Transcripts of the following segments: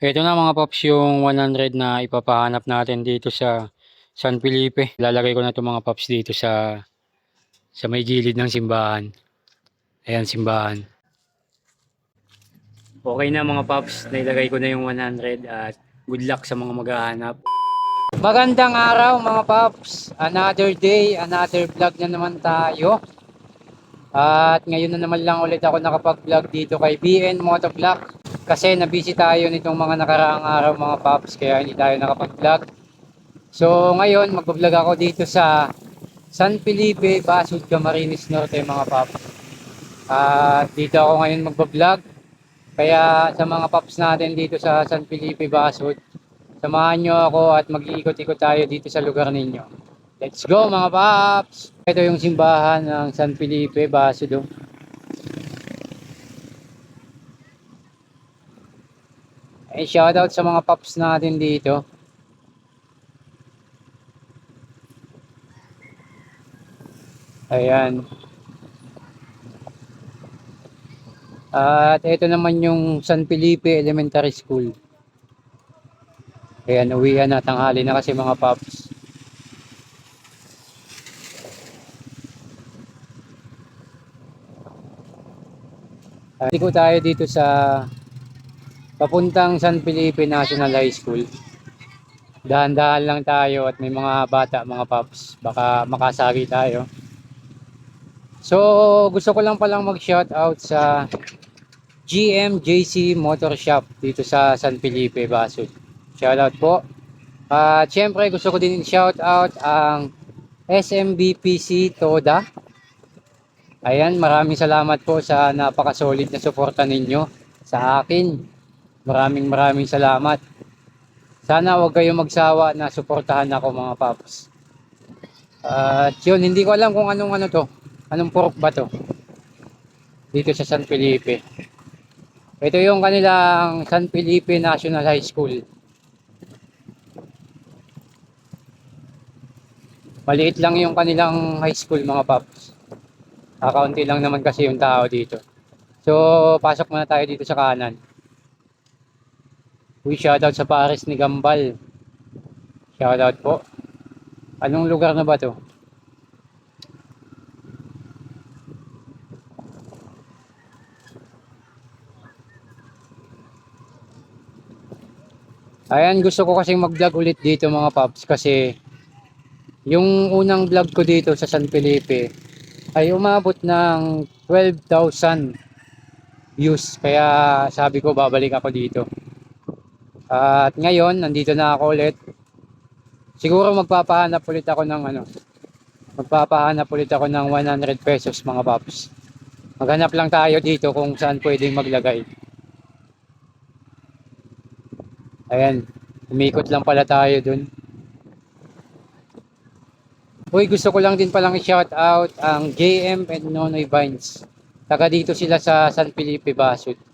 Ito na mga paps yung 100 na ipapahanap natin dito sa San Felipe. Lalagay ko na itong mga paps dito sa sa may gilid ng simbahan. Ayan, simbahan. Okay na mga paps, nailagay ko na yung 100 at good luck sa mga maghahanap. Magandang araw mga paps. Another day, another vlog na naman tayo. At ngayon na naman lang ulit ako nakapag-vlog dito kay BN Motovlog. Kasi nabisi tayo nitong mga nakaraang araw mga paps kaya hindi tayo nakapag-vlog. So ngayon mag-vlog ako dito sa San Felipe, Basud, Camarines Norte mga paps. At dito ako ngayon mag-vlog. Kaya sa mga paps natin dito sa San Felipe, Basud, samahan nyo ako at mag-iikot-ikot tayo dito sa lugar ninyo. Let's go mga paps! Ito yung simbahan ng San Felipe, Basud. Eh, shoutout sa mga paps natin dito. Ayan. At ito naman yung San Felipe Elementary School. Ayan, uwian na. Tanghali na kasi mga paps. Ko tayo dito sa papuntang San Felipe National High School. Dahan-dahan lang tayo at may mga bata, mga paps. Baka makasagi tayo. So, gusto ko lang palang mag-shout out sa GMJC Motor Shop dito sa San Felipe, Basud. Shout out po. At syempre gusto ko din shout out ang SMBPC Toda. Ayan, maraming salamat po sa napaka-solid na suporta ninyo sa akin. Maraming maraming salamat. Sana huwag kayong magsawa na suportahan ako mga paps. At yun, hindi ko alam kung anong ano to. Anong pork ba to? Dito sa San Felipe. Ito yung kanilang San Felipe National High School. Maliit lang yung kanilang high school mga paps. Kakaunti lang naman kasi yung tao dito. So, pasok muna tayo dito sa kanan. Uy, shoutout sa Paris ni Gambal. Shoutout po. Anong lugar na ba to? Ayan, gusto ko kasing mag-vlog ulit dito mga paps kasi yung unang vlog ko dito sa San Felipe ay umabot ng 12,000 views. Kaya sabi ko babalik ako dito. At ngayon, nandito na ako ulit. Siguro magpapahanap ulit ako ng ano. Magpapahanap ulit ako ng 100 pesos mga paps. Maghanap lang tayo dito kung saan pwedeng maglagay. Ayan, umikot lang pala tayo dun. Uy, gusto ko lang din palang i-shout out ang JM and Nonoy Vines. Taga dito sila sa San Felipe, Basud.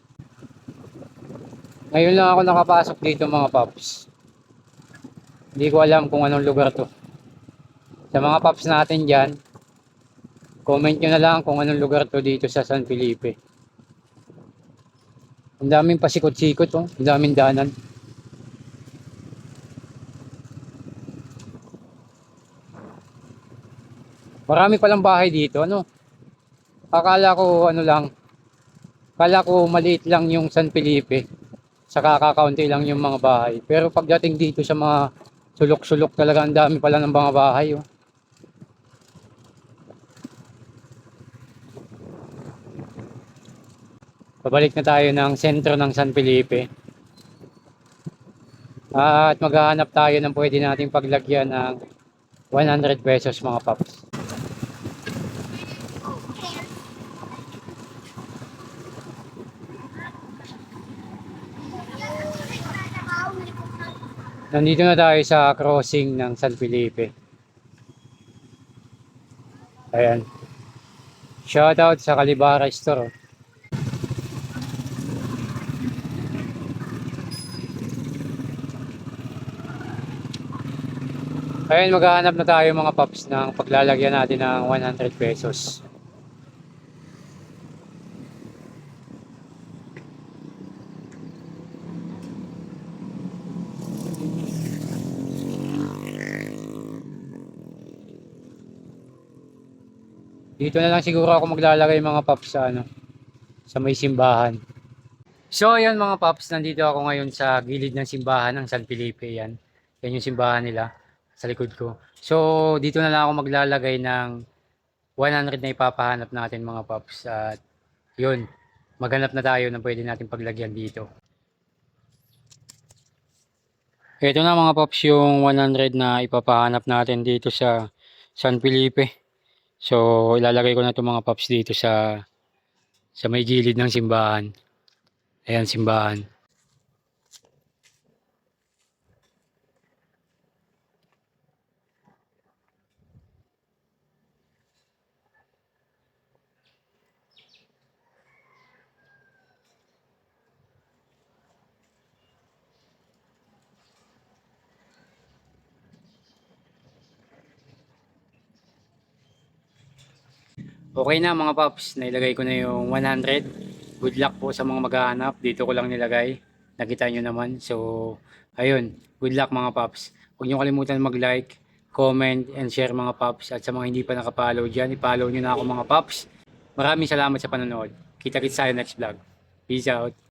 Ngayon lang ako nakapasok dito mga paps. Hindi ko alam kung anong lugar to. Sa mga paps natin dyan, comment nyo na lang kung anong lugar to dito sa San Felipe. Ang daming pasikot-sikot oh. Ang daming danan. Marami palang bahay dito, ano? Akala ko ano lang, akala ko maliit lang yung San Felipe. Saka kakaunti lang yung mga bahay. Pero pagdating dito sa mga sulok-sulok talaga ang dami pala ng mga bahay. Oh. Pabalik na tayo ng sentro ng San Felipe. At maghahanap tayo ng pwede nating paglagyan ng 100 pesos mga paps. Nandito na tayo sa crossing ng San Felipe. Ayan. Shoutout sa Calibara Store. Ayan, maghahanap na tayo mga paps ng paglalagyan natin ng 100 pesos. Dito na lang siguro ako maglalagay mga paps sa ano, sa may simbahan. So ayun mga paps, nandito ako ngayon sa gilid ng simbahan ng San Felipe yan. Yan yung simbahan nila sa likod ko. So dito na lang ako maglalagay ng 100 na ipapahanap natin mga paps. At yun, maghanap na tayo na pwede natin paglagyan dito. Ito na mga paps yung 100 na ipapahanap natin dito sa San Felipe. So ilalagay ko na itong mga paps dito sa sa may gilid ng simbahan. Ayan, simbahan. Okay na mga paps, nailagay ko na yung 100. Good luck po sa mga maghahanap. Dito ko lang nilagay. Nakita nyo naman. So, ayun. Good luck mga paps. Huwag nyo kalimutan mag-like, comment, and share mga paps. At sa mga hindi pa nakapollow dyan, i-follow nyo na ako mga paps. Maraming salamat sa panonood. Kita-kits tayo next vlog. Peace out.